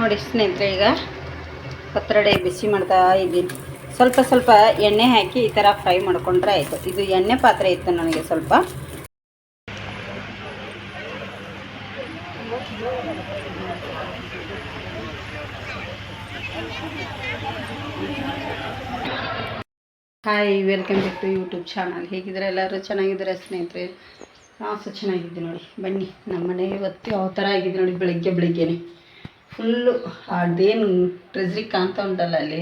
ನೋಡಿ ಸ್ನೇಹಿತರೆ ಈಗ. ಪತ್ರೊಡೆ ಬಿಸಿ ಮಾಡ್ತಾ ಇದ್ದೀನಿ. ಸ್ವಲ್ಪ ಸ್ವಲ್ಪ ಎಣ್ಣೆ ಹಾಕಿ ಈ ಥರ ಫ್ರೈ ಮಾಡಿಕೊಂಡ್ರೆ ಆಯಿತು. ಇದು ಎಣ್ಣೆ ಪಾತ್ರೆ ಇತ್ತು ನನಗೆ ಸ್ವಲ್ಪ. Hi welcome back to YouTube channel ಹೇಗಿದ್ರೆ ಎಲ್ಲರೂ? ಚೆನ್ನಾಗಿದ್ದಾರೆ ಸ್ನೇಹಿತರೆ? ನಾವು ಸಹ ಚೆನ್ನಾಗಿದ್ದೆ ನೋಡಿ. ಬನ್ನಿ, ನಮ್ಮನೆ ಇವತ್ತು ಯಾವ ಥರ ಆಗಿದೆ ನೋಡಿ, ಬೆಳಗ್ಗೆ, ಬೆಳಿಗ್ಗೆನೆ. ಫುಲ್ಲು ಅದೇನು ಟ್ರೆಸ್ರಿ ಕಾಣ್ತಾ ಉಂಟಲ್ಲ ಅಲ್ಲಿ?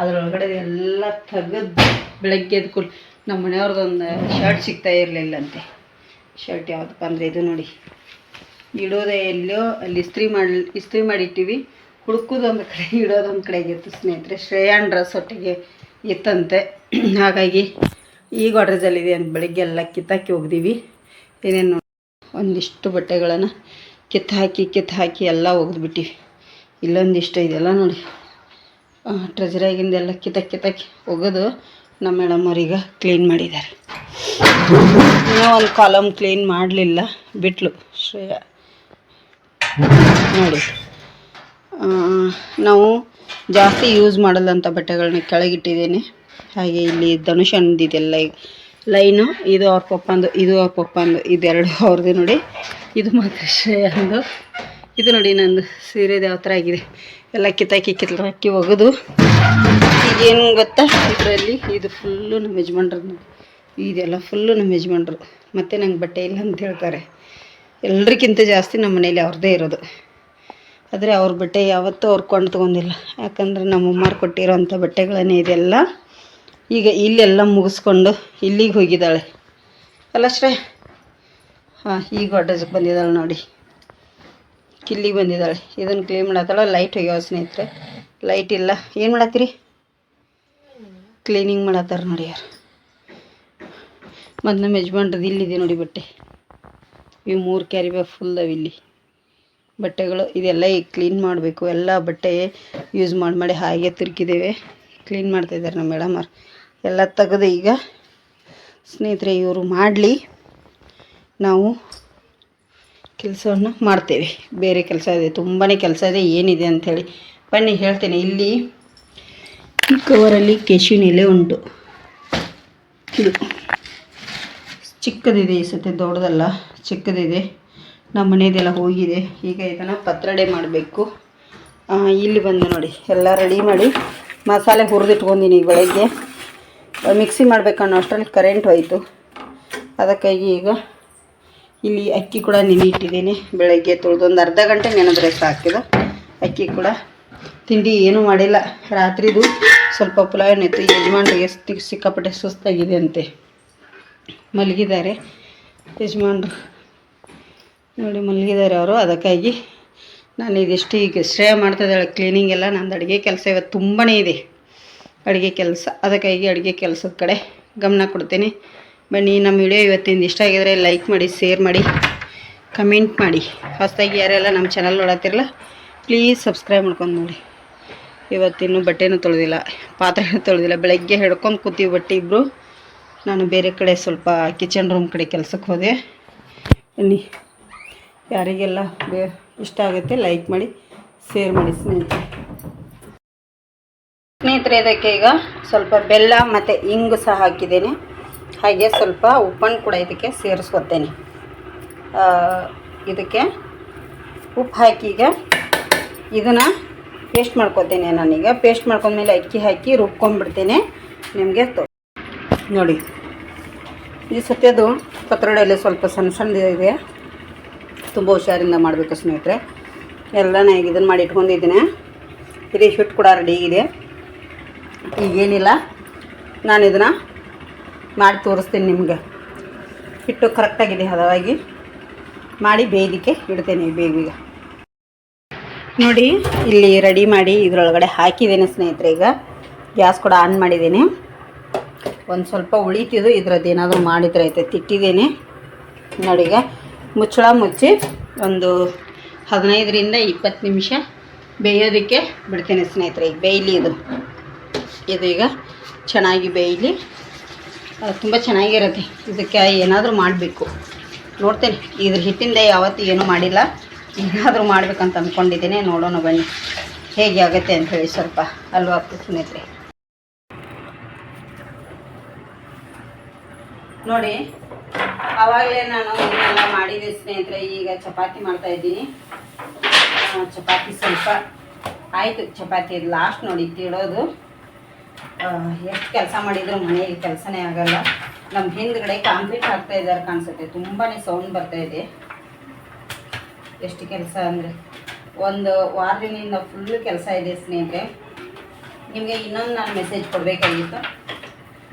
ಅದರೊಳಗಡೆ ಎಲ್ಲ ತೆಗೆದು ಬೆಳಗ್ಗೆ ಎದ್ದು ಕೂಲ್ ನಮ್ಮ ಮನೆಯವ್ರದ್ದೊಂದು ಶರ್ಟ್ ಸಿಗ್ತಾ ಇರಲಿಲ್ಲಂತೆ. ಶರ್ಟ್ ಯಾವುದಪ್ಪ ಅಂದರೆ ಇದು ನೋಡಿ. ಇಡೋದೇ ಎಲ್ಲೋ ಅಲ್ಲಿ ಇಸ್ತ್ರಿ ಮಾಡಿ, ಇಸ್ತ್ರಿ ಮಾಡಿಟ್ಟಿವಿ. ಹುಡುಕೋದೊಂದು ಕಡೆ ಇಡೋದೊಂದು ಕಡೆಗೆ ಇತ್ತು ಸ್ನೇಹಿತರೆ. ಶ್ರೇಯಾನ್ ಡ್ರೆಸ್ ಒಟ್ಟಿಗೆ ಇತ್ತಂತೆ. ಹಾಗಾಗಿ ಈಗ ಆರ್ಡ್ರಜಲ್ಲಿದೆ ಅಂತ ಬೆಳಿಗ್ಗೆ ಎಲ್ಲ ಕಿತ್ತಾಕಿ ಹೋಗ್ದೀವಿ. ಏನೇನು ಒಂದಿಷ್ಟು ಬಟ್ಟೆಗಳನ್ನು ಕಿತ್ತು ಹಾಕಿ ಕಿತ್ತು ಹಾಕಿ ಎಲ್ಲ ಒಗೆದ್ಬಿಟ್ಟಿವಿ. ಇಲ್ಲೊಂದಿಷ್ಟು ಇದೆಲ್ಲ ನೋಡಿ. ಟ್ರೆಜರಾಗಿಂದೆಲ್ಲ ಕಿತಕ್ ಕಿತಕ್ ಒಗೆದು ನಮ್ಮ ಮೇಡಮ್ ಅವ್ರೀಗ ಕ್ಲೀನ್ ಮಾಡಿದ್ದಾರೆ. ಇನ್ನೂ ಒಂದು ಕಾಲಮ್ ಕ್ಲೀನ್ ಮಾಡಲಿಲ್ಲ, ಬಿಟ್ಲು ಶ್ರೇಯ. ನೋಡಿ. ನಾವು ಜಾಸ್ತಿ ಯೂಸ್ ಮಾಡಲ್ಲಂಥ ಬಟ್ಟೆಗಳನ್ನ ಕೆಳಗಿಟ್ಟಿದ್ದೇನೆ. ಹಾಗೆ ಇಲ್ಲಿ ಧನುಷಂದಿದೆಲ್ಲ ಇದೆಲ್ಲ ಲೈನು ಇದು ಅವ್ರ ಪಪ್ಪಂದು, ಇದು ಅವ್ರ ಪಪ್ಪಂದು, ಇದೆರಡು ಅವ್ರದ್ದು ನೋಡಿ. ಇದು ಮಾತ್ರ ಶ್ರೇಯಂದು. ಇದು ನೋಡಿ ನಂದು ಸೀರೆದು ಯಾವ ಥರ ಆಗಿದೆ. ಎಲ್ಲ ಕಿತ್ತಾಕಿ ಕಿತ್ತಾಕಿ ಒಗೆದು. ಈಗೇನು ಗೊತ್ತಾ? ಇದರಲ್ಲಿ ಇದು ಫುಲ್ಲು ನಮ್ಮ ಯಜಮಾನ್ರದ್ದು ಇದೆಲ್ಲ ಫುಲ್ಲು ನಮ್ಮ ಯಜಮಾನ್ರು. ಮತ್ತು ನಂಗೆ ಬಟ್ಟೆ ಇಲ್ಲ ಅಂತ ಹೇಳ್ತಾರೆ. ಎಲ್ರಿಗಿಂತ ಜಾಸ್ತಿ ನಮ್ಮ ಮನೇಲಿ ಅವ್ರದ್ದೇ ಇರೋದು. ಆದರೆ ಅವ್ರ ಬಟ್ಟೆ ಯಾವತ್ತೂ ಅವ್ರು ಕೊಂಡು ತೊಗೊಂಡಿಲ್ಲ. ಯಾಕಂದ್ರೆ ನಮ್ಮ ಅಮ್ಮಾರು ಕೊಟ್ಟಿರೋಂಥ ಬಟ್ಟೆಗಳನ್ನೇ ಇದೆಲ್ಲ ಈಗ ಇಲ್ಲೆಲ್ಲ ಮುಗಿಸ್ಕೊಂಡು ಇಲ್ಲಿಗೆ ಹೋಗಿದ್ದಾಳೆ. ಅಲ್ಲ ಶ್ರೇ? ಹಾಂ ಈಗ ಅಡ್ರೆಸ್ಗೆ ಬಂದಿದ್ದಾಳೆ ನೋಡಿ. ಕಿಲ್ಲಿಗೆ ಬಂದಿದ್ದಾಳೆ ಇದನ್ನು ಕ್ಲೀನ್ ಮಾಡತ್ತಾಳ ಲೈಟ್ ಹೋಗ್ಯಾವ ಸ್ನೇಹಿತರೆ. ಲೈಟ್ ಇಲ್ಲ. ಏನು ಮಾಡತ್ತೀರಿ? ಕ್ಲೀನಿಂಗ್ ಮಾಡತ್ತಾರ ನೋಡಿ ಯಾರು. ಮತ್ತು ನಮ್ಮ ಯಜಮಾನ್ರದ್ದು ಇಲ್ಲಿದೆ ನೋಡಿ ಬಟ್ಟೆ. ಇವು ಮೂರು ಕ್ಯಾರಿ ಬ್ಯಾಗ್ ಫುಲ್ ಅವ ಇಲ್ಲಿ. ಬಟ್ಟೆಗಳು ಇದೆಲ್ಲ ಈಗ ಕ್ಲೀನ್ ಮಾಡಬೇಕು. ಎಲ್ಲ ಬಟ್ಟೆ ಯೂಸ್ ಮಾಡಿ ಮಾಡಿ ಹಾಗೆ ತಿರುಗಿದ್ದೇವೆ. ಕ್ಲೀನ್ ಮಾಡ್ತಾಯಿದ್ದಾರೆ ನಮ್ಮ ಮೇಡಮ್ ಅವ್ರು. ಎಲ್ಲ ತೆಗೆದು ಈಗ ಸ್ನೇಹಿತರೆ ಇವರು ಮಾಡಲಿ. ನಾವು ಕೆಲಸವನ್ನು ಮಾಡ್ತೇವೆ. ಬೇರೆ ಕೆಲಸ ಇದೆ ತುಂಬಾ ಕೆಲಸ ಇದೆ, ಏನಿದೆ ಅಂಥೇಳಿ. ಬನ್ನಿ, ಹೇಳ್ತೇನೆ. ಇಲ್ಲಿ ಈ ಕವರಲ್ಲಿ ಕೆಶಿನ ಎಲೆ ಉಂಟು. ಇದು ಚಿಕ್ಕದಿದೆ, ಈ ಸತಿ ದೊಡ್ಡದಲ್ಲ, ಚಿಕ್ಕದಿದೆ. ನಮ್ಮ ಮನೆಯದೆಲ್ಲ ಹೋಗಿದೆ. ಈಗ ಇದನ್ನು ಪತ್ರಡೆ ಮಾಡಬೇಕು. ಇಲ್ಲಿ ಬಂದು ನೋಡಿ, ಎಲ್ಲ ರೆಡಿ ಮಾಡಿ ಮಸಾಲೆ ಹುರಿದಿಟ್ಕೊಂಡಿನಿ ಬೆಳಗ್ಗೆ. ಮಿಕ್ಸಿ ಮಾಡಬೇಕನ್ನೋ ಅಷ್ಟರಲ್ಲಿ ಕರೆಂಟ್ ಹೋಯಿತು. ಅದಕ್ಕಾಗಿ ಈಗ ಇಲ್ಲಿ ಅಕ್ಕಿ ಕೂಡ ನೆನೆ ಇಟ್ಟಿದ್ದೀನಿ. ಬೆಳಗ್ಗೆ ತೊಳೆದು ಒಂದು ಅರ್ಧ ಗಂಟೆ ನೆನೆದ್ರೆ ಸಾಕಿದ. ಅಕ್ಕಿ ಕೂಡ ತಿಂಡಿ ಏನೂ ಮಾಡಿಲ್ಲ. ರಾತ್ರಿದು ಸ್ವಲ್ಪ ಪುಲಾವ್ ನೆತ್ತು ಯಜಮಾನ್ರಿಗೆ ಸಿಕ್ಕಾಪಟ್ಟೆ ಸುಸ್ತಾಗಿದೆ ಅಂತೆ ಮಲಗಿದ್ದಾರೆ. ಯಜಮಾನ್ರು ನೋಡಿ ಮಲಗಿದ್ದಾರೆ ಅವರು. ಅದಕ್ಕಾಗಿ ನಾನು ಇದಿಷ್ಟು ಈಗ ಶ್ರೇಯ ಮಾಡ್ತಿದ್ದಾಳೆ ಕ್ಲೀನಿಂಗ್ ಎಲ್ಲ. ನಂದು ಅಡುಗೆ ಕೆಲಸ ಇವತ್ತು ತುಂಬಾ ಇದೆ. ಅಡುಗೆ ಕೆಲಸ. ಅದಕ್ಕಾಗಿ ಅಡುಗೆ ಕೆಲಸದ ಕಡೆ ಗಮನ ಕೊಡ್ತೀನಿ. ಬನ್ನಿ ನಮ್ಮ ವಿಡಿಯೋ ಇವತ್ತಿಂದ ಇಷ್ಟ ಆಗಿದ್ರೆ ಲೈಕ್ ಮಾಡಿ ಶೇರ್ ಮಾಡಿ ಕಮೆಂಟ್ ಮಾಡಿ. ಹೊಸದಾಗಿ ಯಾರೆಲ್ಲ ನಮ್ಮ ಚಾನಲ್ ನೋಡತ್ತಿರಲ್ಲ ಪ್ಲೀಸ್ ಸಬ್ಸ್ಕ್ರೈಬ್ ಮಾಡ್ಕೊಂಡು ನೋಡಿ. ಇವತ್ತಿನ್ನು ಬಟ್ಟೆನೂ ತೊಳೆದಿಲ್ಲ, ಪಾತ್ರೆನೂ ತೊಳೆದಿಲ್ಲ, ಬೆಳಗ್ಗೆ ಹಿಡ್ಕೊಂಡು ಕೂತೀವಿ ಬಟ್ಟೆ ಇಬ್ಬರು ನಾನು ಬೇರೆ ಕಡೆ ಸ್ವಲ್ಪ ಕಿಚನ್ ರೂಮ್ ಕಡೆ ಕೆಲಸಕ್ಕೆ ಹೋದೆ. ಬನ್ನಿ, ಯಾರಿಗೆಲ್ಲ ಬೇ ಇಷ್ಟ ಆಗುತ್ತೆ ಲೈಕ್ ಮಾಡಿ ಶೇರ್ ಮಾಡಿ ಸ್ನೇಹಿತರೆ. ಸ್ನೇಹಿತರೆ, ಇದಕ್ಕೆ ಈಗ ಸ್ವಲ್ಪ ಬೆಲ್ಲ ಮತ್ತು ಇಂಗು ಸಹ ಹಾಕಿದ್ದೇನೆ. ಹಾಗೆ ಸ್ವಲ್ಪ ಉಪ್ಪನ್ನು ಕೂಡ ಇದಕ್ಕೆ ಸೇರಿಸ್ಕೊತೇನೆ. ಇದಕ್ಕೆ ಉಪ್ಪು ಹಾಕಿ ಈಗ ಇದನ್ನು ಪೇಸ್ಟ್ ಮಾಡ್ಕೊತೇನೆ ನಾನೀಗ. ಪೇಸ್ಟ್ ಮಾಡ್ಕೊಂಡ್ಮೇಲೆ ಅಕ್ಕಿ ಹಾಕಿ ರುಬ್ಕೊಂಡ್ಬಿಡ್ತೇನೆ ನಿಮಗೆ ತೋ ನೋಡಿ, ಈ ಸತ್ಯದು ಪತ್ರೊಡೆಯಲ್ಲಿ ಸ್ವಲ್ಪ ಸಣ್ಣ ಸಣ್ಣದಿದೆ ತುಂಬ ಹುಷಾರಿಂದ ಮಾಡಬೇಕು ಸ್ನೇಹಿತರೆ. ಎಲ್ಲ ನಾ ಈಗ ಇದನ್ನು ಮಾಡಿ ಇಟ್ಕೊಂಡಿದ್ದೀನಿ. ಇದು ಹಿಟ್ಟು ಕೂಡ ರೆಡಿ ಇದೆ ಈಗೇನಿಲ್ಲ. ನಾನು ಇದನ್ನು ಮಾಡಿ ತೋರಿಸ್ತೀನಿ ನಿಮಗೆ. ಹಿಟ್ಟು ಕರೆಕ್ಟಾಗಿದೆ ಹದವಾಗಿ. ಮಾಡಿ ಬೇಯಲಿಕ್ಕೆ ಇಡ್ತೇನೆ ಬೇಗ ನೋಡಿ, ಇಲ್ಲಿ ರೆಡಿ ಮಾಡಿ ಇದರೊಳಗಡೆ ಹಾಕಿದ್ದೇನೆ ಸ್ನೇಹಿತರೆ ಈಗ. ಗ್ಯಾಸ್ ಕೂಡ ಆನ್ ಮಾಡಿದ್ದೀನಿ. ಒಂದು ಸ್ವಲ್ಪ ಉಳಿತಿದ್ದು, ಇದ್ರದ್ದು ಏನಾದರೂ ಮಾಡಿದ್ರೆ ಐತೆ ತಿಟ್ಟಿದ್ದೇನೆ. ನೋಡಿ ಈಗ ಮುಚ್ಚಳ ಮುಚ್ಚಿ ಒಂದು ಹದಿನೈದರಿಂದ ಇಪ್ಪತ್ತು ನಿಮಿಷ ಬೇಯೋದಕ್ಕೆ ಬಿಡ್ತೇನೆ ಸ್ನೇಹಿತರೆ ಈಗ, ಬೇಯಲಿ ಇದು. ಇದು ಈಗ ಚೆನ್ನಾಗಿ ಬೇಯಲಿ ತುಂಬ ಚೆನ್ನಾಗಿರುತ್ತೆ. ಇದಕ್ಕೆ ಏನಾದರೂ ಮಾಡಬೇಕು. ನೋಡ್ತೇನೆ. ಇದ್ರ ಹಿಟ್ಟಿಂದ ಯಾವತ್ತೂ ಏನೂ ಮಾಡಿಲ್ಲ. ಏನಾದರೂ ಮಾಡ್ಬೇಕಂತ ಅಂದ್ಕೊಂಡಿದ್ದೀನಿ ನೋಡೋಣ ಬನ್ನಿ. ಹೇಗೆ ಆಗುತ್ತೆ ಹೇಳಿ ಸ್ವಲ್ಪ ಅಲ್ವಾ ಸ್ನೇಹಿತರೆ? ನೋಡಿ, ಆವಾಗಲೇ ನಾನು ಇದನ್ನೆಲ್ಲ ಮಾಡಿದೆ ಸ್ನೇಹಿತರೆ. ಈಗ ಚಪಾತಿ ಮಾಡ್ತಾ ಇದ್ದೀನಿ. ಚಪಾತಿ ಸ್ವಲ್ಪ. ಆಯಿತು, ಚಪಾತಿ ಲಾಸ್ಟ್ ನೋಡಿ, ತಿಳೋದು. ಎಷ್ಟು ಕೆಲಸ ಮಾಡಿದ್ರು ಮನೆಯಲ್ಲಿ ಕೆಲಸನೇ ಆಗಲ್ಲ. ನಮ್ಮ ಹಿಂದ್ಗಡೆ ಕಾಂಕ್ರೀಟ್ ಹಾಕ್ತಾ ಇದ್ದಾರೆ ಕಾಣಿಸುತ್ತೆ. ತುಂಬಾ ಸೌಂಡ್ ಬರ್ತಾ ಇದೆ. ಎಷ್ಟು ಕೆಲಸ ಅಂದರೆ, ಒಂದು ವಾರದಿಂದ ಫುಲ್ಲು ಕೆಲಸ ಇದೆ ಸ್ನೇಹಿತರೆ. ನಿಮಗೆ ಇನ್ನೊಂದು ನಾನು ಮೆಸೇಜ್ ಕೊಡಬೇಕಾಗಿತ್ತು.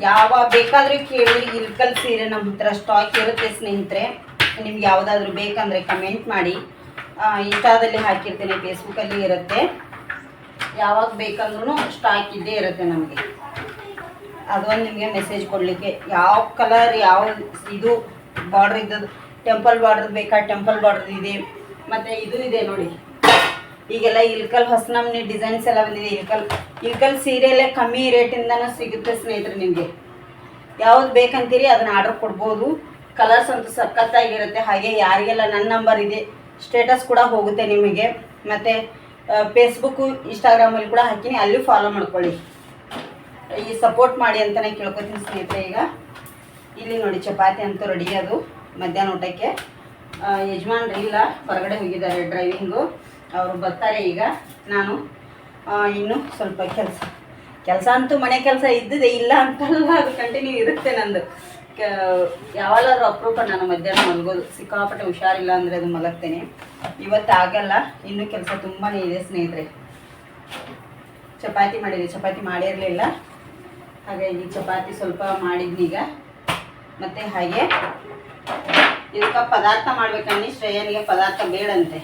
ಯಾವ ಬೇಕಾದರೂ ಕೇಳಿ ಇಲ್ಕಲ್ ಸೀರೆ ನಮ್ಮ ಹತ್ರ ಸ್ಟಾಕ್ ಇರುತ್ತೆ ಸ್ನೇಹಿತರೆ. ನಿಮ್ಗೆ ಯಾವುದಾದ್ರೂ ಬೇಕಂದರೆ ಕಮೆಂಟ್ ಮಾಡಿ. ಇನ್ಸ್ಟಾದಲ್ಲಿ ಹಾಕಿರ್ತೀನಿ ಫೇಸ್ಬುಕ್ಕಲ್ಲಿ ಇರುತ್ತೆ. ಯಾವಾಗ ಬೇಕಂದ್ರೂ ಸ್ಟಾಕ್ ಇದ್ದೇ ಇರುತ್ತೆ ನಮಗೆ. ಅದೊಂದು ನಿಮಗೆ ಮೆಸೇಜ್ ಕೊಡಲಿಕ್ಕೆ. ಯಾವ ಕಲರ್ ಯಾವ ಇದು ಬಾರ್ಡ್ರ್ ಇದ್ದದ್ದು ಟೆಂಪಲ್ ಬಾರ್ಡ್ರ್ ಬೇಕಾ? ಟೆಂಪಲ್ ಬಾರ್ಡ್ರ್ ಇದೆ. ಮತ್ತು ಇದು ಇದೆ ನೋಡಿ. ಈಗೆಲ್ಲ ಇಲ್ಕಲ್ ಹೊಸ ನಮ್ಮನೆ ಡಿಸೈನ್ಸ್ ಎಲ್ಲ ಬಂದಿದೆ. ಇಲ್ಕಲ್ ಇಲ್ಕಲ್ ಸೀರೆಯಲ್ಲೇ ಕಮ್ಮಿ ರೇಟಿಂದನೂ ಸಿಗುತ್ತೆ ಸ್ನೇಹಿತರೆ ನಿಮಗೆ. ಯಾವ್ದು ಬೇಕಂತೀರಿ ಅದನ್ನ ಆರ್ಡರ್ ಕೊಡ್ಬೋದು. ಕಲರ್ಸ್ ಅಂತೂ ಸಖತ್ತಾಗಿರುತ್ತೆ. ಹಾಗೆ ಯಾರಿಗೆಲ್ಲ ನನ್ನ ನಂಬರ್ ಇದೆ ಸ್ಟೇಟಸ್ ಕೂಡ ಹೋಗುತ್ತೆ ನಿಮಗೆ. ಮತ್ತು ಫೇಸ್ಬುಕ್ಕು ಇನ್ಸ್ಟಾಗ್ರಾಮಲ್ಲಿ ಕೂಡ ಹಾಕಿನಿ. ಅಲ್ಲಿ ಫಾಲೋ ಮಾಡ್ಕೊಳ್ಳಿ. ಈ ಸಪೋರ್ಟ್ ಮಾಡಿ ಅಂತಲೇ ಕೇಳ್ಕೊತೀನಿ ಸ್ನೇಹಿತರೆ ಈಗ. ಇಲ್ಲಿ ನೋಡಿ, ಚಪಾತಿ ಅಂತೂ ರೆಡಿ ಅದು. ಮಧ್ಯಾಹ್ನ ಊಟಕ್ಕೆ. ಯಜಮಾನ್ ಇಲ್ಲ, ಹೊರಗಡೆ ಹೋಗಿದ್ದಾರೆ ಡ್ರೈವಿಂಗು ಅವರು ಬರ್ತಾರೆ ಈಗ. ನಾನು ಇನ್ನೂ ಸ್ವಲ್ಪ ಕೆಲಸ. ಕೆಲಸ ಅಂತೂ ಮನೆ ಕೆಲಸ ಇದ್ದಿದೆ ಇಲ್ಲ ಅಂತಲ್ಲ, ಅದು ಕಂಟಿನ್ಯೂ ಇರುತ್ತೆ ನಂದು. ಯಾವಾಗಾದ್ರೂ ಅಪರೂಪ ನಾನು ಮಧ್ಯಾಹ್ನ ಮಲಗೋದು. ಸಿಕ್ಕಾಪಟ್ಟೆ ಹುಷಾರಿಲ್ಲ ಅಂದರೆ ಅದು ಮಲಗ್ತೇನೆ. ಇವತ್ತು ಆಗಲ್ಲ, ಇನ್ನೂ ಕೆಲಸ ತುಂಬಾ ಇದೆ ಸ್ನೇಹಿತರೆ. ಚಪಾತಿ ಮಾಡಿದೆ ಚಪಾತಿ ಮಾಡಿರಲಿಲ್ಲ. ಹಾಗಾಗಿ ಚಪಾತಿ ಸ್ವಲ್ಪ ಮಾಡಿದ್ನೀಗ ಮತ್ತು ಹಾಗೆ ಇದಕ್ಕೆ ಪದಾರ್ಥ ಮಾಡ್ಬೇಕಂದ್ರೆ ಶ್ರೇಯನಿಗೆ ಪದಾರ್ಥ ಬೇಡಂತೆ.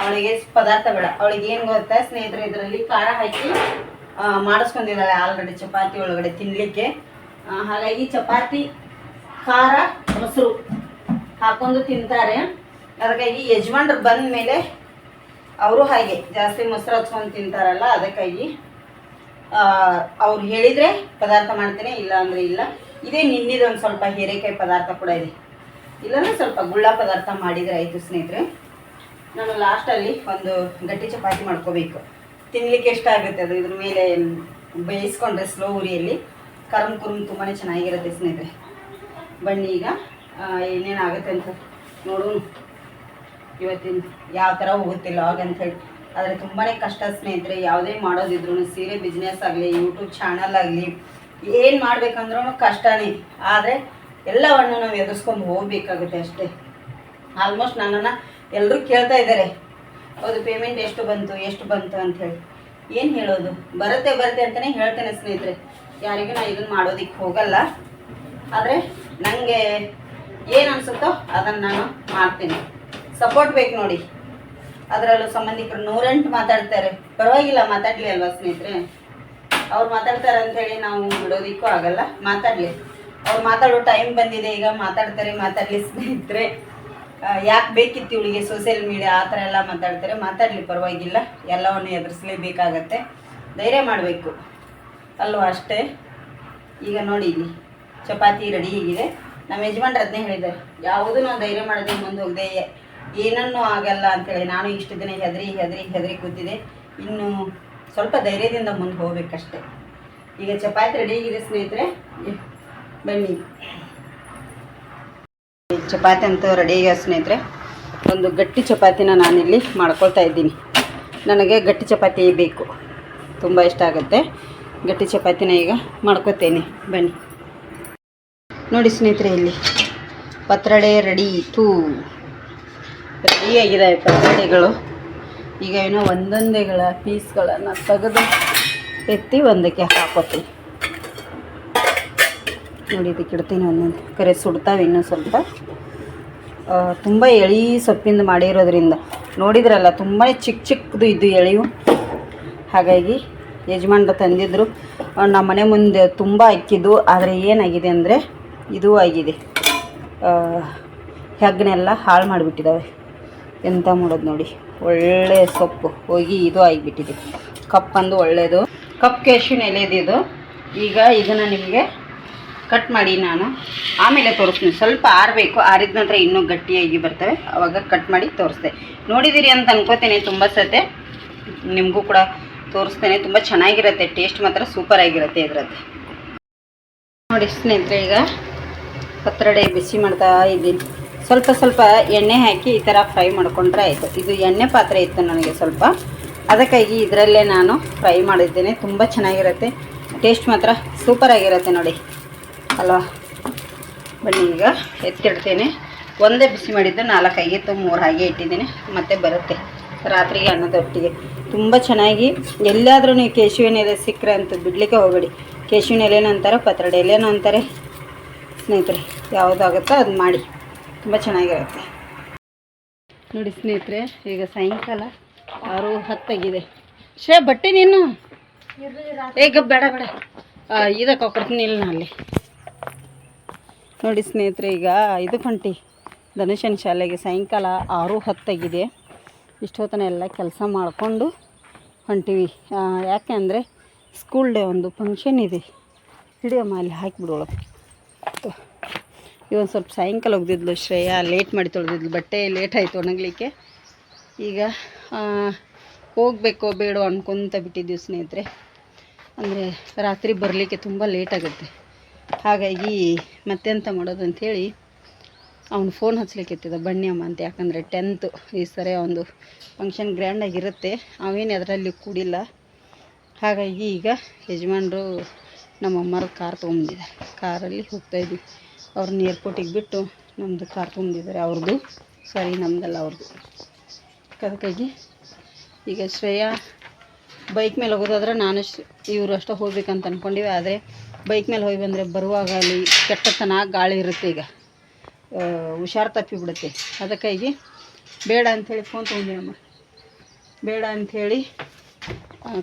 ಅವಳಿಗೆ ಪದಾರ್ಥ ಬೇಡ. ಅವಳಿಗೆ ಏನು ಗೊತ್ತಾ ಸ್ನೇಹಿತರೆ, ಇದರಲ್ಲಿ ಖಾರ ಹಾಕಿ ಮಾಡಿಸ್ಕೊಂಡಿದ್ದಾಳೆ ಆಲ್ರೆಡಿ ಚಪಾತಿ ಒಳಗಡೆ ತಿನ್ನಲಿಕ್ಕೆ ಹಾಗಾಗಿ ಚಪಾತಿ, ಖಾರ, ಮೊಸರು ಹಾಕೊಂಡು ತಿಂತಾರೆ. ಅದಕ್ಕಾಗಿ ಯಜಮಾನ್ರು ಬಂದ ಮೇಲೆ ಅವರು ಹಾಗೆ ಜಾಸ್ತಿ ಮೊಸರು ಹಚ್ಕೊಂಡು ತಿಂತಾರಲ್ಲ, ಅದಕ್ಕಾಗಿ ಅವ್ರು ಹೇಳಿದರೆ ಪದಾರ್ಥ ಮಾಡ್ತೇನೆ, ಇಲ್ಲ ಅಂದರೆ ಇಲ್ಲ. ಇದೇ ನಿನ್ನಿದು ಒಂದು ಸ್ವಲ್ಪ ಹೀರೆಕಾಯಿ ಪದಾರ್ಥ ಕೂಡ ಇದೆ. ಇಲ್ಲಾಂದ್ರೆ ಸ್ವಲ್ಪ ಗುಳ್ಳ ಪದಾರ್ಥ ಮಾಡಿದರೆ ಆಯಿತು ಸ್ನೇಹಿತರೆ. ನಾನು ಲಾಸ್ಟಲ್ಲಿ ಒಂದು ಗಟ್ಟಿ ಚಪಾತಿ ಮಾಡ್ಕೋಬೇಕು. ತಿನ್ನಲಿಕ್ಕೆ ಎಷ್ಟಾಗುತ್ತೆ ಅದು ಇದ್ರ ಮೇಲೆ ಬೇಯಿಸ್ಕೊಂಡ್ರೆ ಸ್ಲೋ ಉರಿಯಲ್ಲಿ. ಕರ್ಮ್ ಕುರ್ಮ್ ತುಂಬಾ ಚೆನ್ನಾಗಿರುತ್ತೆ ಸ್ನೇಹಿತರೆ. ಬನ್ನಿ ಈಗ ಏನೇನಾಗುತ್ತೆ ಅಂತ ನೋಡು ಇವತ್ತಿನ ಯಾವ ಥರ ಹೋಗುತ್ತಿಲ್ಲ ಲಾಗ್ ಆದರೆ ತುಂಬಾ ಕಷ್ಟ ಸ್ನೇಹಿತರೆ, ಯಾವುದೇ ಮಾಡೋದಿದ್ರು ಸೀರೆ ಬಿಸ್ನೆಸ್ ಆಗಲಿ ಯೂಟ್ಯೂಬ್ ಚಾನಲ್ ಆಗಲಿ, ಏನು ಮಾಡ್ಬೇಕಂದ್ರೂ ಕಷ್ಟನೇ. ಆದರೆ ಎಲ್ಲವನ್ನು ನಾವು ಎದುರಿಸ್ಕೊಂಡು ಹೋಗಬೇಕಾಗುತ್ತೆ ಅಷ್ಟೇ. ಆಲ್ಮೋಸ್ಟ್ ನನ್ನನ್ನು ಎಲ್ಲರೂ ಕೇಳ್ತಾ ಇದ್ದಾರೆ. ಹೌದು ಪೇಮೆಂಟ್ ಎಷ್ಟು ಬಂತು ಎಷ್ಟು ಬಂತು ಅಂತ ಹೇಳಿ. ಏನು ಹೇಳೋದು? ಬರುತ್ತೆ ಬರುತ್ತೆ ಅಂತಲೇ ಹೇಳ್ತೇನೆ ಸ್ನೇಹಿತರೆ. ಯಾರಿಗೂ ನಾನು ಇದನ್ನು ಮಾಡೋದಿಕ್ಕೆ ಹೋಗಲ್ಲ. ಆದರೆ ನನಗೆ ಏನು ಅನಿಸುತ್ತೋ ಅದನ್ನು ನಾನು ಮಾಡ್ತೀನಿ. ಸಪೋರ್ಟ್ ಬೇಕು ನೋಡಿ. ಅದರಲ್ಲೂ ಸಂಬಂಧಿಕರು ನೂರೆಂಟು ಮಾತಾಡ್ತಾರೆ. ಪರವಾಗಿಲ್ಲ, ಮಾತಾಡಲಿ ಅಲ್ವಾ ಸ್ನೇಹಿತರೆ? ಅವ್ರು ಮಾತಾಡ್ತಾರೆ ಅಂಥೇಳಿ ನಾವು ಬಿಡೋದಿಕ್ಕೂ ಆಗಲ್ಲ. ಮಾತಾಡಲಿ. ಅವ್ರು ಮಾತಾಡೋ ಟೈಮ್ ಬಂದಿದೆ, ಈಗ ಮಾತಾಡ್ತಾರೆ, ಮಾತಾಡಲಿ ಸ್ನೇಹಿತರೆ. ಯಾಕೆ ಬೇಕಿತ್ತು ಇವಳಿಗೆ ಸೋಷಿಯಲ್ ಮೀಡಿಯಾ ಆ ಥರ ಎಲ್ಲ ಮಾತಾಡ್ತಾರೆ. ಮಾತಾಡಲಿ, ಪರವಾಗಿಲ್ಲ. ಎಲ್ಲವನ್ನು ಎದುರಿಸಲೇಬೇಕಾಗತ್ತೆ. ಧೈರ್ಯ ಮಾಡಬೇಕು. ಅಲ್ವಾ ಅಷ್ಟೇ? ಈಗ ನೋಡಿ ಇಲ್ಲಿ. ಚಪಾತಿ ರೆಡಿ ಆಗಿದೆ ನಮ್ಮ ಯಜಮಾನ್ರು ಅದನ್ನೇ ಹೇಳಿದ್ದಾರೆ. ಯಾವುದೂ ನಾವು ಧೈರ್ಯ ಮಾಡದೆ ಮುಂದೆ ಹೋಗದೆ ಏನನ್ನೂ ಆಗಲ್ಲ ಅಂತೇಳಿ ನಾನು ಇಷ್ಟು ದಿನ ಹೆದರಿ ಹೆದರಿ ಹೆದರಿ ಕೂತಿದೆ ಇನ್ನು ಸ್ವಲ್ಪ ಧೈರ್ಯದಿಂದ ಮುಂದೆ ಹೋಗ್ಬೇಕಷ್ಟೆ. ಈಗ ಚಪಾತಿ ರೆಡಿ ಆಗಿದೆ ಸ್ನೇಹಿತರೆ. ಬನ್ನಿ. ಚಪಾತಿ ಅಂತೂ ರೆಡಿ ಆಗಿದೆ ಸ್ನೇಹಿತರೆ. ಒಂದು ಗಟ್ಟಿ ಚಪಾತಿನ ನಾನಿಲ್ಲಿ ಮಾಡ್ಕೊಳ್ತಾ ಇದ್ದೀನಿ. ನನಗೆ ಗಟ್ಟಿ ಚಪಾತಿ ಬೇಕು. ತುಂಬ ಇಷ್ಟ ಆಗುತ್ತೆ. ಗಟ್ಟಿ ಚಪಾತಿನ ಈಗ ಮಾಡ್ಕೋತೇನೆ. ಬನ್ನಿ. ನೋಡಿ ಸ್ನೇಹಿತರೆ ಇಲ್ಲಿ. ಪತ್ರಡೆ ರೆಡಿ ತೂ ರೆಡಿ ಆಗಿದೆ ಪತ್ರೊಡೆಗಳು. ಈಗ ಏನೋ ಒಂದೊಂದೇಗಳ ಪೀಸ್ಗಳನ್ನು ತೆಗೆದು ಎತ್ತಿ ಒಂದಕ್ಕೆ ಹಾಕೋತೀನಿ. ನೋಡಿ ಇದಕ್ಕೆ ಇಡ್ತೀನಿ ಒಂದೊಂದು. ಕರೆ ಸುಡ್ತಾವೆ ಇನ್ನೂ ಸ್ವಲ್ಪ. ತುಂಬ ಎಳಿ ಸೊಪ್ಪಿಂದ ಮಾಡಿರೋದ್ರಿಂದ. ನೋಡಿದ್ರಲ್ಲ ತುಂಬ ಚಿಕ್ಕ ಚಿಕ್ಕದು ಇದು ಎಳೆಯು. ಹಾಗಾಗಿ ಯಜಮಾನ್ರು ತಂದಿದ್ದರು ನಮ್ಮ ಮನೆ ಮುಂದೆ ತುಂಬ ಅಕ್ಕಿದ್ದು ಆದರೆ ಏನಾಗಿದೆ ಅಂದರೆ ಇದು ಆಗಿದೆ. ಹೆಗ್ಗನೆಲ್ಲ ಹಾಳು ಮಾಡಿಬಿಟ್ಟಿದ್ದಾವೆ ಎಂತ ಮಾಡೋದು ನೋಡಿ. ಒಳ್ಳೆ ಸೊಪ್ಪು. ಹೋಗಿ ಇದು ಆಗಿಬಿಟ್ಟಿದೆ. ಕಪ್ಪಂದು ಒಳ್ಳೆಯದು ಕಪ್ ಕೇಶಿನ ಎಲೆದಿದು. ಈಗ ಇದನ್ನು ನಿಮಗೆ ಕಟ್ ಮಾಡಿ ನಾನು ಆಮೇಲೆ ತೋರಿಸ್ತೀನಿ. ಸ್ವಲ್ಪ ಆರಬೇಕು. ಆರಿದ ನಂತರ ಇನ್ನೂ ಗಟ್ಟಿಯಾಗಿ ಬರ್ತವೆ. ಆವಾಗ ಕಟ್ ಮಾಡಿ ತೋರಿಸ್ದೆ. ನೋಡಿದ್ದೀರಿ ಅಂತ ಅನ್ಕೋತೇನೆ ತುಂಬ ಸತೆ. ನಿಮಗೂ ಕೂಡ ತೋರಿಸ್ತೇನೆ. ತುಂಬ ಚೆನ್ನಾಗಿರುತ್ತೆ. ಟೇಸ್ಟ್ ಮಾತ್ರ ಸೂಪರ್ ಆಗಿರುತ್ತೆ ಇದರದ್ದು. ನೋಡಿ ಸ್ನೇಹಿತರೆ, ಈಗ ಪತ್ರೊಡೆ ಬಿಸಿ ಮಾಡ್ತಾ ಇದ್ದೀನಿ. ಸ್ವಲ್ಪ ಸ್ವಲ್ಪ ಎಣ್ಣೆ ಹಾಕಿ ಈ ಥರ ಫ್ರೈ ಮಾಡ್ಕೊಂಡ್ರೆ ಆಯಿತು. ಇದು ಎಣ್ಣೆ ಪಾತ್ರೆ ಇತ್ತು ನನಗೆ ಸ್ವಲ್ಪ. ಅದಕ್ಕಾಗಿ ಇದರಲ್ಲೇ ನಾನು ಫ್ರೈ ಮಾಡಿದ್ದೇನೆ. ತುಂಬ ಚೆನ್ನಾಗಿರುತ್ತೆ. ಟೇಸ್ಟ್ ಮಾತ್ರ ಸೂಪರ್ ಆಗಿರುತ್ತೆ ನೋಡಿ. ಅಲ್ವಾ? ಬನ್ನಿ, ಈಗ ಎತ್ತಿಡ್ತೇನೆ. ಒಂದೇ ಬಿಸಿ ಮಾಡಿದ್ದು ನಾಲ್ಕು ಆಗಿತ್ತು ಮೂರು ಹಾಗೆ ಇಟ್ಟಿದ್ದೀನಿ. ಮತ್ತೆ ಬರುತ್ತೆ. ರಾತ್ರಿಗೆ ಅನ್ನದೊಟ್ಟಿಗೆ ತುಂಬ ಚೆನ್ನಾಗಿ ಎಲ್ಲಾದರೂ ನೀವು ಕೇಶವಿನ ಎಲೆ ಸಿಕ್ಕರೆ ಅಂತ ಬಿಡಲಿಕ್ಕೆ ಹೋಗಬೇಡಿ. ಕೇಶವಿನ ಎಲೆನೂ ಅಂತಾರೆ, ಪತ್ರಡೆ ಎಲೆನೂ ಅಂತಾರೆ. ಸ್ನೇಹಿತರೆ ಯಾವುದಾಗುತ್ತೋ ಅದು ಮಾಡಿ. ತುಂಬ ಚೆನ್ನಾಗಿರುತ್ತೆ. ನೋಡಿ ಸ್ನೇಹಿತರೆ, ಈಗ ಸಾಯಂಕಾಲ ಆರು ಹತ್ತಾಗಿದೆ. ಶೇ ಬಟ್ಟೆ ನೀನು? ಈಗ ಬೇಡ ಬೇಡ. ಇದಕ್ಕೆ ಕೊಡ್ತೀನಿ ಇಲ್ಲ ಅಲ್ಲಿ. ನೋಡಿ ಸ್ನೇಹಿತರೆ, ಈಗ ಇದು ಹೊಂಟಿ ಧನುಷನ್ ಶಾಲೆಗೆ ಸಾಯಂಕಾಲ ಆರು ಹತ್ತಾಗಿದೆ. ಇಷ್ಟೊತ್ತನ ಎಲ್ಲ ಕೆಲಸ ಮಾಡಿಕೊಂಡು ಹೊಂಟೀವಿ. ಯಾಕೆ ಅಂದರೆ ಸ್ಕೂಲ್ ಡೇ ಒಂದು ಫಂಕ್ಷನ್ ಇದೆ. ಹಿಡಿಯಮ್ಮ ಅಲ್ಲಿ ಹಾಕಿಬಿಡೋಳು. ಇವೊಂದು ಸ್ವಲ್ಪ ಸಾಯಂಕಾಲ ಒಗ್ದಿದ್ಲು ಶ್ರೇಯಾ ಲೇಟ್ ಮಾಡಿ ತೊಳೆದಿದ್ಲು, ಬಟ್ಟೆ ಲೇಟ್ ಆಯಿತು ಒಣಗಲಿಕ್ಕೆ. ಈಗ ಹೋಗ್ಬೇಕೋ ಬೇಡೋ ಅನ್ಕೊತ ಬಿಟ್ಟಿದ್ದೀವಿ ಸ್ನೇಹಿತರೆ. ಅಂದರೆ ರಾತ್ರಿ ಬರಲಿಕ್ಕೆ ತುಂಬ ಲೇಟ್ ಆಗುತ್ತೆ. ಹಾಗಾಗಿ ಮತ್ತೆಂತ ಮಾಡೋದು ಅಂಥೇಳಿ ಅವ್ನು ಫೋನ್ ಹಚ್ಲಿಕ್ಕಿತ್ತಿದ್ದ ಬನ್ನಿ ಅಮ್ಮ ಅಂತ. ಯಾಕಂದರೆ ಟೆಂತು ಈ ಸರಿ ಒಂದು ಫಂಕ್ಷನ್ ಗ್ರ್ಯಾಂಡಾಗಿರುತ್ತೆ ಅವೇನು ಅದರಲ್ಲಿ ಕೂಡಿಲ್ಲ. ಹಾಗಾಗಿ ಈಗ ಯಜಮಾನರು ನಮ್ಮ ಅಮ್ಮರ ಕಾರ್ ತೊಗೊಂಡಿದ್ದಾರೆ ಕಾರಲ್ಲಿ ಹೋಗ್ತಾಯಿದ್ವಿ ಅವ್ರನ್ನ ಏರ್ಪೋರ್ಟಿಗೆ ಬಿಟ್ಟು ನಮ್ಮದು ಕಾರ್ ತೊಗೊಂಡಿದ್ದಾರೆ ಅವ್ರದ್ದು ಸಾರಿ ನಮ್ಮದಲ್ಲ ಅವ್ರದ್ದು ಅದಕ್ಕಾಗಿ ಈಗ ಶ್ರೇಯಾ ಬೈಕ್ ಮೇಲೆ ಹೋಗೋದಾದ್ರೆ ನಾನು ಇವರು ಅಷ್ಟೇ ಹೋಗ್ಬೇಕಂತ ಅಂದ್ಕೊಂಡಿವಿ ಆದರೆ ಬೈಕ್ ಮೇಲೆ ಹೋಗಿ ಬಂದರೆ ಬರುವಾಗ ಅಲ್ಲಿ ಕೆಟ್ಟತನ ಗಾಳಿ ಇರುತ್ತೆ ಈಗ. ಹುಷಾರು ತಪ್ಪಿ ಬಿಡುತ್ತೆ. ಅದಕ್ಕಾಗಿ ಬೇಡ ಅಂಥೇಳಿ ಫೋನ್ ತೊಗೊಂಡಿನಮ್ಮ ಬೇಡ ಅಂಥೇಳಿ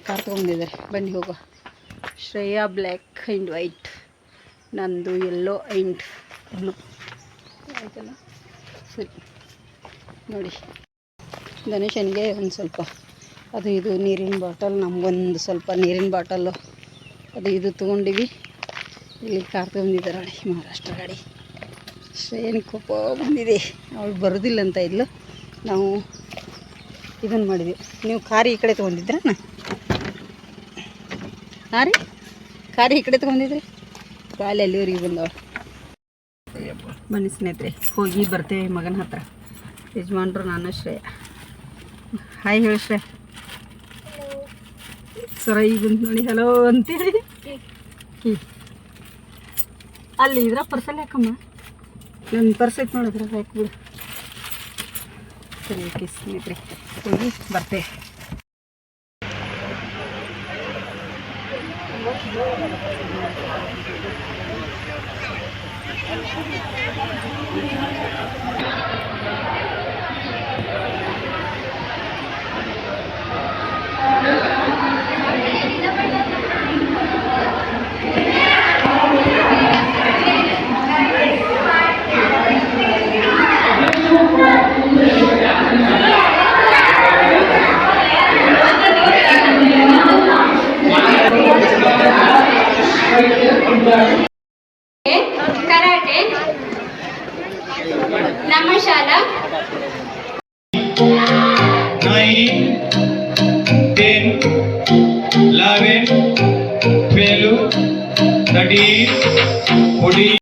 ಕಾರ್ ತೊಗೊಂಡಿದ್ದಾರೆ. ಬನ್ನಿ ಹೋಗೋ ಶ್ರೇಯಾ ಬ್ಲ್ಯಾಕ್ ಆ್ಯಂಡ್ ವೈಟ್ ನಂದು ಎಲ್ಲೋ ಆ್ಯಂಡ್ ಬ್ಲೂ ಆಯ್ತಲ್ಲ? ಸರಿ. ನೋಡಿ. ಗಣೇಶನಿಗೆ ಒಂದು ಸ್ವಲ್ಪ ಅದು ಇದು ನೀರಿನ ಬಾಟಲ್, ನಮಗೊಂದು ಸ್ವಲ್ಪ ನೀರಿನ ಬಾಟಲ್ಲು. ಅದು ಇದು ತೊಗೊಂಡಿವಿ. ಇಲ್ಲಿ ಕಾರ್ ತೊಗೊಂಡಿದ್ದಾರೆ ಮಹಾರಾಷ್ಟ್ರ ಗಾಡಿ. ಶ್ರೇಯನ್ ಕೋಪ ಬಂದಿದೆ. ಅವಳು ಬರೋದಿಲ್ಲ ಅಂತ ಇದ್ಲು. ನಾವು ಇದನ್ನು ಮಾಡಿದ್ವಿ. ನೀವು ಖಾರಿ ಈ ಕಡೆ ತೊಗೊಂಡಿದ್ರಾ ಹಾಂ ರೀ? ಕಾರಿ ಈ ಕಡೆ ತೊಗೊಂಡಿದ್ರಿ? ಖಾಲಿ ಅಲ್ಲಿವರೆಗೆ ಬಂದವಳು ಬನ್ನಿ ಸ್ನೇಹಿತರೆ, ಹೋಗಿ ಬರ್ತೇವೆ ಮಗನ ಹತ್ರ. ಯಜಮಾನ್ರು ನಾನು, ಶ್ರೇಯ. ಹಾಯ್ ಹೇಳಿ ಶ್ರೇಯ. ಸರ, ಈಗ ಬಂದು ನೋಡಿ. ಹಲೋ ಅಂತೇಳಿ. ಅಲ್ಲಿ ಇದ್ರ ಪರ್ಸಲ್ ಹಾಕಮ್ಮ ನನ್ನ ಪರ್ಸ್ ಐತೆ ನೋಡಿದ್ರೆ ಹಾಕ್ಬಿಡು ಸರಿ ಓಕೆ ಸ್ನೇಹಿತರೆ ಹೋಗಿ ಬರ್ತೇವೆ ಕರಾಟೆ